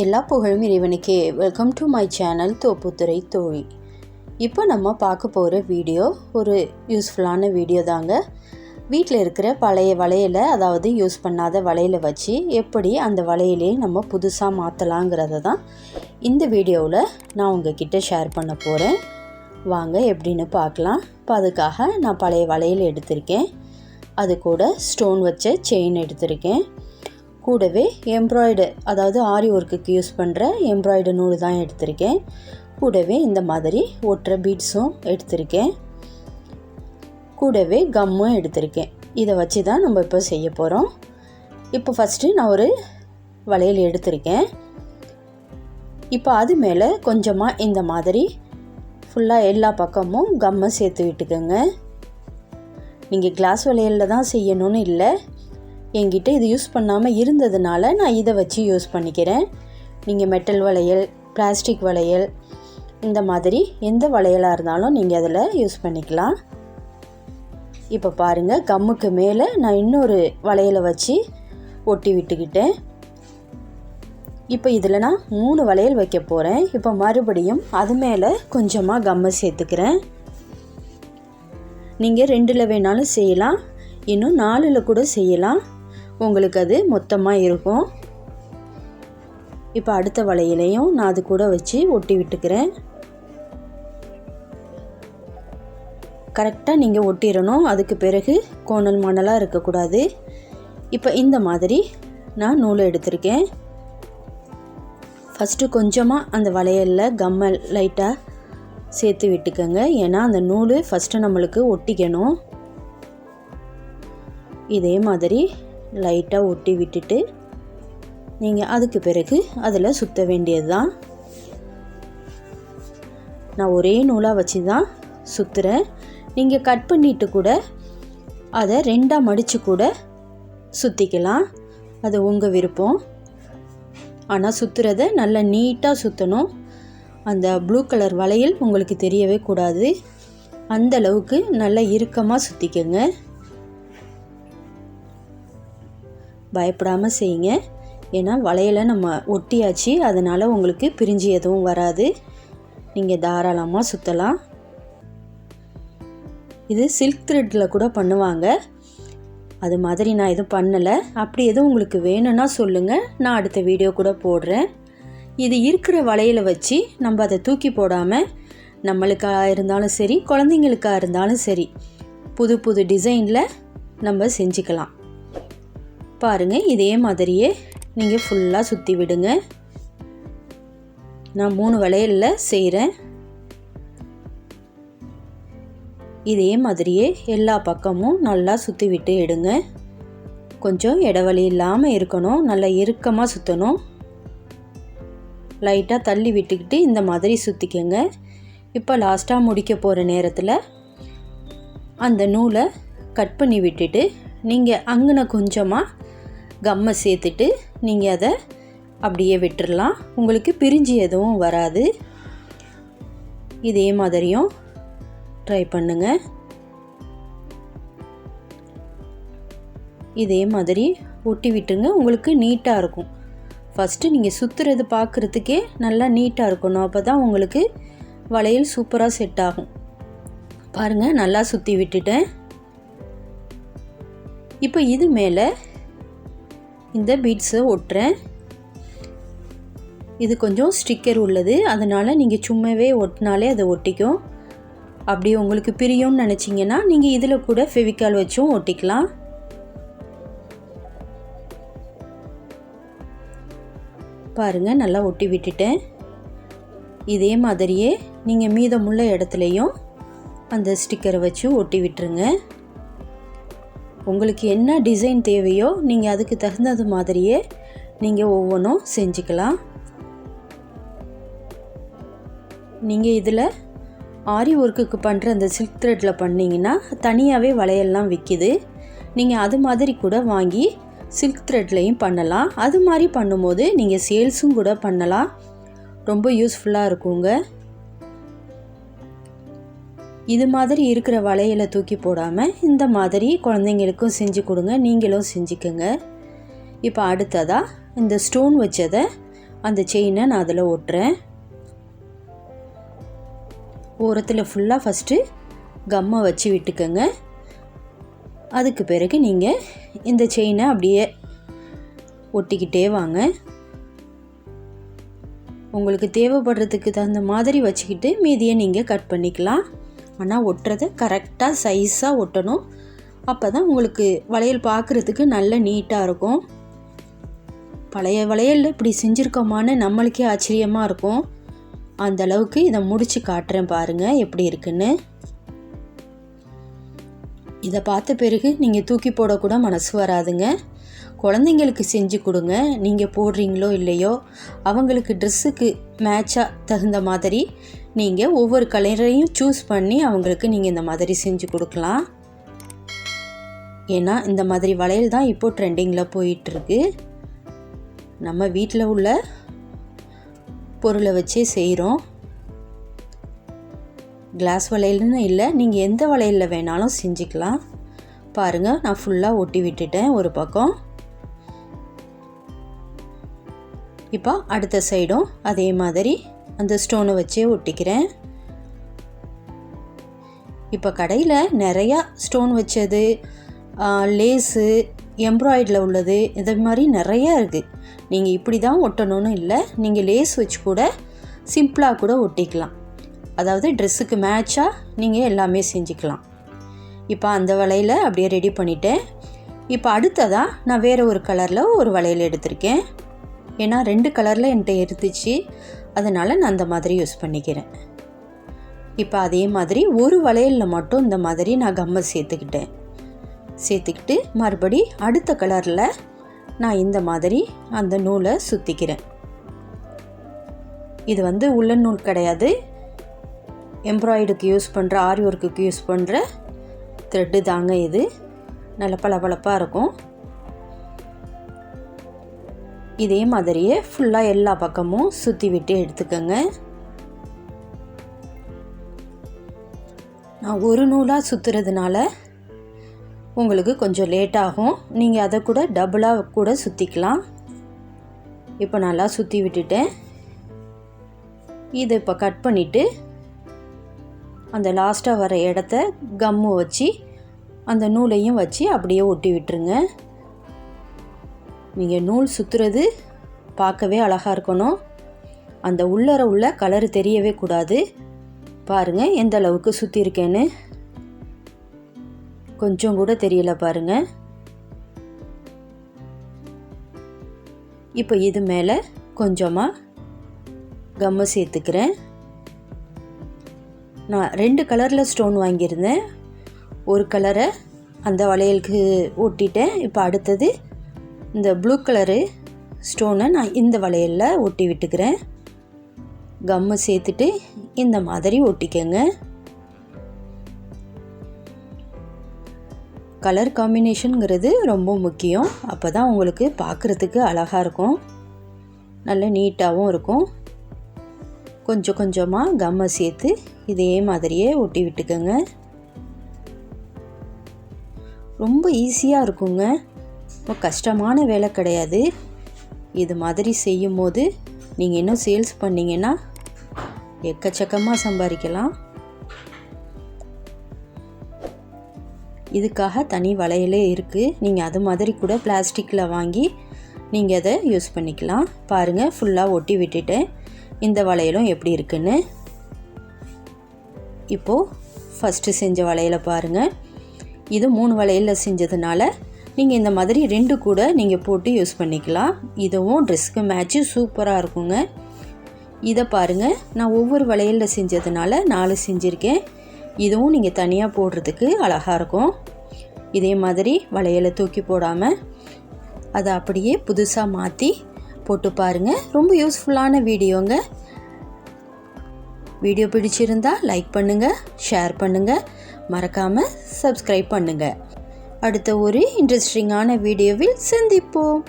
எல்லா புகழும் இறைவனுக்கே. Welcome to my channel Thopputhurai Thozhi இப்போ நம்ம பார்க்க போகிற வீடியோ ஒரு யூஸ்ஃபுல்லான வீடியோ தாங்க. வீட்டில் இருக்கிற பழைய வளையலை அதாவது யூஸ் பண்ணாத வளையலை வச்சு எப்படி அந்த வளையலே நம்ம புதுசாக மாற்றலாங்கிறத தான் இந்த வீடியோவில் நான் உங்ககிட்ட ஷேர் பண்ண போகிறேன் வாங்க எப்படின்னு பார்க்கலாம். இப்போ அதுக்காக நான் பழைய வளையல் எடுத்திருக்கேன். அது கூட ஸ்டோன் வச்ச செயின் எடுத்திருக்கேன். கூடவே எம்ப்ராய்டு அதாவது ஆரி ஒர்க்குக்கு யூஸ் பண்ணுற எம்ப்ராய்டு நூல் தான் எடுத்திருக்கேன். கூடவே இந்த மாதிரி ஒட்டுற பீட்ஸும் எடுத்திருக்கேன். கூடவே கம்மும் எடுத்திருக்கேன். இதை வச்சு தான் நம்ம இப்போ செய்ய போகிறோம் இப்போ ஃபஸ்ட்டு நான் ஒரு வளையல் எடுத்திருக்கேன். இப்போ அது மேலே கொஞ்சமாக இந்த மாதிரி ஃபுல்லாக எல்லா பக்கமும் கம்மை சேர்த்து விட்டுக்கோங்க. நீங்கள் கிளாஸ் வளையலில் தான் செய்யணும்னு இல்லை. என்கிட்ட இது யூஸ் பண்ணாமல் இருந்ததுனால நான் இதை வச்சு யூஸ் பண்ணிக்கிறேன். நீங்கள் மெட்டல் வளையல் பிளாஸ்டிக் வளையல் இந்த மாதிரி எந்த வளையலாக இருந்தாலும் நீங்கள் அதில் யூஸ் பண்ணிக்கலாம். இப்போ பாருங்கள் கம்முக்கு மேலே நான் இன்னொரு வளையலை வச்சு ஒட்டி விட்டுக்கிட்டேன். இப்போ இதில் நான் மூணு வளையல் வைக்க போகிறேன் இப்போ மறுபடியும் அது மேலே கொஞ்சமாக கம்மை சேர்த்துக்கிறேன். நீங்கள் ரெண்டில் வேணாலும் செய்யலாம். இன்னும் நாலில் கூட செய்யலாம். உங்களுக்கு அது மொத்தமாக இருக்கும். இப்போ அடுத்த வளையலையும் நான் அது கூட வச்சு ஒட்டி விட்டுக்கிறேன். கரெக்டாக நீங்கள் ஒட்டிடணும். அதுக்கு பிறகு கோணல் மணலாக இருக்கக்கூடாது. இப்போ இந்த மாதிரி நான் நூலை எடுத்திருக்கேன். ஃபஸ்ட்டு கொஞ்சமாக அந்த வளையலில் கம்மல் லைட்டாக சேர்த்து விட்டுக்கோங்க. ஏன்னா அந்த நூல் ஃபஸ்ட்டு நம்மளுக்கு ஒட்டிக்கணும். இதே மாதிரி லைட்டாக ஒட்டி விட்டுட்டு நீங்கள் அதுக்கு பிறகு அதில் சுற்ற வேண்டியது தான் நான் ஒரே நூலாக வச்சு தான் சுற்றுறேன் நீங்கள் கட் பண்ணிவிட்டு கூட அதை ரெண்டாக மடித்து கூட சுற்றிக்கலாம் அது உங்கள் விருப்பம். ஆனால் சுற்றுறத நல்லா நீட்டாக சுற்றணும் அந்த ப்ளூ கலர் வளையல் உங்களுக்கு தெரியவே கூடாது. அந்த அளவுக்கு நல்லா இறுக்கமாக சுற்றிக்கோங்க பயப்படாமல் செய்யுங்க. ஏன்னா வளையலை நம்ம ஒட்டியாச்சு அதனால் உங்களுக்கு பிரிஞ்சு எதுவும் வராது. நீங்கள் தாராளமாக சுற்றலாம் இது சில்க் த்ரெட்டில் கூட பண்ணுவாங்க. அது மாதிரி நான் எதுவும் பண்ணலை. அப்படி எதுவும் உங்களுக்கு வேணும்னா சொல்லுங்கள் நான் அடுத்த வீடியோ கூட போடுறேன். இது இருக்கிற வளையலை வச்சு நம்ம அதை தூக்கி போடாமல் நம்மளுக்காக இருந்தாலும் சரி குழந்தைங்களுக்காக இருந்தாலும் சரி புது புது டிசைனில் நம்ம செஞ்சுக்கலாம். பாருங்கள் இதே மாதிரியே நீங்கள் ஃபுல்லாக சுற்றி விடுங்க. நான் மூணு வளையலில் செய்கிறேன் இதே மாதிரியே எல்லா பக்கமும் நல்லா சுற்றி விட்டு எடுங்க. கொஞ்சம் இடைவெளி இல்லாமல் இருக்கணும் நல்லா இறுக்கமாக சுற்றணும் லைட்டாக தள்ளி விட்டுக்கிட்டு இந்த மாதிரி சுற்றிக்கங்க இப்போ லாஸ்ட்டாக முடிக்க போகிற நேரத்தில் அந்த நூலை கட் பண்ணி விட்டுட்டு நீங்கள் அங்கன கொஞ்சமாக கம்மை சேர்த்துட்டு நீங்கள் அதை அப்படியே விட்டுடலாம் உங்களுக்கு பிரிஞ்சு எதுவும் வராது. இதே மாதிரியும் ட்ரை பண்ணுங்கள் இதே மாதிரி ஒட்டி விட்டுருங்க. உங்களுக்கு நீட்டாக இருக்கும். ஃபஸ்ட்டு நீங்கள் சுற்றுறது பார்க்குறதுக்கே நல்லா நீட்டாக இருக்கணும். அப்போ தான் உங்களுக்கு வளையல் சூப்பராக செட் ஆகும். பாருங்கள் நல்லா சுற்றி விட்டுட்டேன். இப்போ இது மேலே இந்த பீட்ஸை ஒட்டுறேன். இது கொஞ்சம் ஸ்டிக்கர் உள்ளது. அதனால் நீங்கள் சும்மாவே ஒட்டினாலே அதை ஒட்டிக்கும். அப்படி உங்களுக்கு பிரியும்னு நினச்சிங்கன்னா நீங்கள் இதில் கூட ஃபெவிக்கால் வச்சும் ஒட்டிக்கலாம். பாருங்கள் நல்லா ஒட்டி விட்டுட்டேன். இதே மாதிரியே நீங்கள் மீதமுள்ள இடத்துலையும் அந்த ஸ்டிக்கரை வச்சு ஒட்டி விட்டுருங்க. உங்களுக்கு என்ன டிசைன் தேவையோ நீங்கள் அதுக்கு தகுந்தது மாதிரியே நீங்கள் ஒவ்வொன்றும் செஞ்சுக்கலாம். நீங்கள் இதில் ஆரி ஒர்க்குக்கு பண்ணுற அந்த சில்க் த்ரெட்டில் பண்ணிங்கன்னா தனியாகவே வளையல்லாம் விற்கிது நீங்கள் அது மாதிரி கூட வாங்கி சில்க் த்ரெட்லேயும் பண்ணலாம். அது மாதிரி பண்ணும்போது நீங்கள் சேல்ஸும் கூட பண்ணலாம். ரொம்ப யூஸ்ஃபுல்லாக இருக்குங்க. இது மாதிரி இருக்கிற வளையலை தூக்கி போடாமல் இந்த மாதிரி குழந்தைங்களுக்கும் செஞ்சு கொடுங்க நீங்களும் செஞ்சுக்கோங்க. இப்போ அடுத்ததாக இந்த ஸ்டோன் வச்சதை அந்த செயினை நான் அதில் ஒட்டுறேன். ஓரத்தில் ஃபுல்லாக ஃபஸ்ட்டு கம்மை வச்சு விட்டுக்கோங்க. அதுக்கு பிறகு நீங்கள் இந்த செயினை அப்படியே ஒட்டிக்கிட்டே வாங்க. உங்களுக்கு தேவைப்படுறதுக்கு தகுந்த மாதிரி வச்சுக்கிட்டு மீதியை நீங்கள் கட் பண்ணிக்கலாம். ஆனால் ஒட்டுறதை கரெக்டாக சைஸாக ஒட்டணும். அப்போ தான் உங்களுக்கு வளையல் பார்க்குறதுக்கு நல்ல நீட்டாக இருக்கும். பழைய வளையலில் இப்படி செஞ்சுருக்கோமான்னு நம்மளுக்கே ஆச்சரியமாக இருக்கும். அந்த அளவுக்கு இதை முடித்து காட்டுறேன் பாருங்கள் எப்படி இருக்குன்னு. இதை பார்த்த பிறகு நீங்கள் தூக்கி போடக்கூட மனசு வராதுங்க. குழந்தைங்களுக்கு செஞ்சு கொடுங்க. நீங்கள் போடுறீங்களோ இல்லையோ அவங்களுக்கு ட்ரெஸ்ஸுக்கு மேட்சாக தகுந்த மாதிரி நீங்கள் ஒவ்வொரு கலரையும் சூஸ் பண்ணி அவங்களுக்கு நீங்கள் இந்த மாதிரி செஞ்சு கொடுக்கலாம். ஏன்னா இந்த மாதிரி வளையல் தான் இப்போது ட்ரெண்டிங்கில் போயிட்டுருக்கு. நம்ம வீட்டில் உள்ள பொருளை வச்சே செய்கிறோம் கிளாஸ் வளையல்னு இல்லை நீங்கள் எந்த வளையலில் வேணாலும் செஞ்சுக்கலாம். பாருங்கள் நான் ஃபுல்லாக ஒட்டி விட்டுட்டேன் ஒரு பக்கம். இப்போ அடுத்த சைடும் அதே மாதிரி அந்த ஸ்டோனை வச்சே ஒட்டிக்கிறேன். இப்போ கடையில் நிறையா ஸ்டோன் வச்சது லேஸு எம்ப்ராய்டில் உள்ளது இது மாதிரி நிறையா இருக்குது நீங்கள் இப்படி தான் ஒட்டணும்னு இல்லை நீங்கள் லேஸ் வச்சு கூட சிம்பிளாக கூட ஒட்டிக்கலாம். அதாவது ட்ரெஸ்ஸுக்கு மேட்சாக நீங்கள் எல்லாமே செஞ்சுக்கலாம். இப்போ அந்த வளையலை அப்படியே ரெடி பண்ணிட்டேன். இப்போ அடுத்ததாக நான் வேறு ஒரு கலரில் ஒரு வளையல் எடுத்திருக்கேன். ஏன்னா ரெண்டு கலரில் என்கிட்ட இருந்துச்சு. அதனால் நான் அந்த மாதிரி யூஸ் பண்ணிக்கிறேன். இப்போ அதே மாதிரி ஒரு வளையலில் மட்டும் இந்த மாதிரி நான் கம்மை சேர்த்துக்கிட்டேன். சேர்த்துக்கிட்டு மறுபடி அடுத்த கலரில் நான் இந்த மாதிரி அந்த நூலை சுற்றிக்கிறேன் இது வந்து உள்ளன் நூல் கிடையாது. எம்ப்ராய்டுக்கு யூஸ் பண்ணுற ஆரி ஒர்க்குக்கு யூஸ் பண்ணுற த்ரெட்டு தாங்க இது. நல்ல பளபளப்பாக இருக்கும். இதே மாதிரியே ஃபுல்லாக எல்லா பக்கமும் சுற்றி விட்டு எடுத்துக்கோங்க. நான் ஒரு நூலாக சுற்றுறதுனால உங்களுக்கு கொஞ்சம் லேட் ஆகும். நீங்கள் அதை கூட டபுளாக கூட சுற்றிக்கலாம் இப்போ நல்லா சுற்றி விட்டுட்டேன். இதை இப்போ கட் பண்ணிவிட்டு அந்த லாஸ்ட்டாக வர இடத்த கம்மு வச்சு அந்த நூலையும் வச்சு அப்படியே ஒட்டி விட்டுருங்க. நீங்கள் நூல் சுற்றுறது பார்க்கவே அழகாக இருக்கணும். அந்த உள்ளர உள்ள கலர் தெரியவே கூடாது. பாருங்கள் எந்த அளவுக்கு சுற்றிருக்கேன்னு கொஞ்சம் கூட தெரியல பாருங்க. இப்போ இது மேலே கொஞ்சமாக கம்மு சேர்த்துக்கிறேன். நான் ரெண்டு கலரில் ஸ்டோன் வாங்கியிருந்தேன். ஒரு கலரை அந்த வளையலுக்கு ஒட்டிட்டேன். இப்போ அடுத்தது இந்த ப்ளூ கலரு ஸ்டோனை நான் இந்த வளையலில் ஒட்டி விட்டுக்கிறேன். கம்மு சேர்த்துட்டு இந்த மாதிரி ஒட்டிக்கங்க. கலர் காம்பினேஷனுங்கிறது ரொம்ப முக்கியம். அப்போ தான் உங்களுக்கு பார்க்குறதுக்கு அழகாக இருக்கும். நல்ல நீட்டாகவும் இருக்கும். கொஞ்சம் கொஞ்சமாக கம்மை சேர்த்து இதே மாதிரியே ஒட்டி விட்டுக்கோங்க. ரொம்ப ஈஸியாக இருக்குங்க. இப்போ கஷ்டமான வேலை கிடையாது. இது மாதிரி செய்யும் போது நீங்கள் இன்னும் சேல்ஸ் பண்ணிங்கன்னா எக்கச்சக்கமாக சம்பாதிக்கலாம். இதுக்காக தனி வளையலே இருக்குது நீங்கள் அது மாதிரி கூட பிளாஸ்டிக்கில் வாங்கி நீங்கள் அதை யூஸ் பண்ணிக்கலாம். பாருங்கள் ஃபுல்லாக ஒட்டி விட்டுட்டேன். இந்த வளையலும் எப்படி இருக்குன்னு. இப்போது ஃபஸ்ட்டு செஞ்ச வளையலை பாருங்கள் இது மூணு வளையலில் செஞ்சதுனால நீங்கள் இந்த மாதிரி ரெண்டு கூட நீங்கள் போட்டு யூஸ் பண்ணிக்கலாம். இதுவும் ட்ரெஸ்க்கு மேட்ச்சு சூப்பராக இருக்குங்க. இதை பாருங்கள் நான் ஒவ்வொரு வளையலில் செஞ்சதுனால நாலு செஞ்சுருக்கேன். இதுவும் நீங்கள் தனியாக போடுறதுக்கு அழகாக இருக்கும். இதே மாதிரி வளையலை தூக்கி போடாமல் அதை அப்படியே புதுசாக மாற்றி போட்டு பாருங்கள் ரொம்ப யூஸ்ஃபுல்லான வீடியோங்க. வீடியோ பிடிச்சிருந்தா லைக் பண்ணுங்கள் ஷேர் பண்ணுங்கள் மறக்காமல் சப்ஸ்கிரைப் பண்ணுங்கள் அடுத்த ஒரு இன்ட்ரெஸ்டிங்கான வீடியோவில் சந்திப்போம்.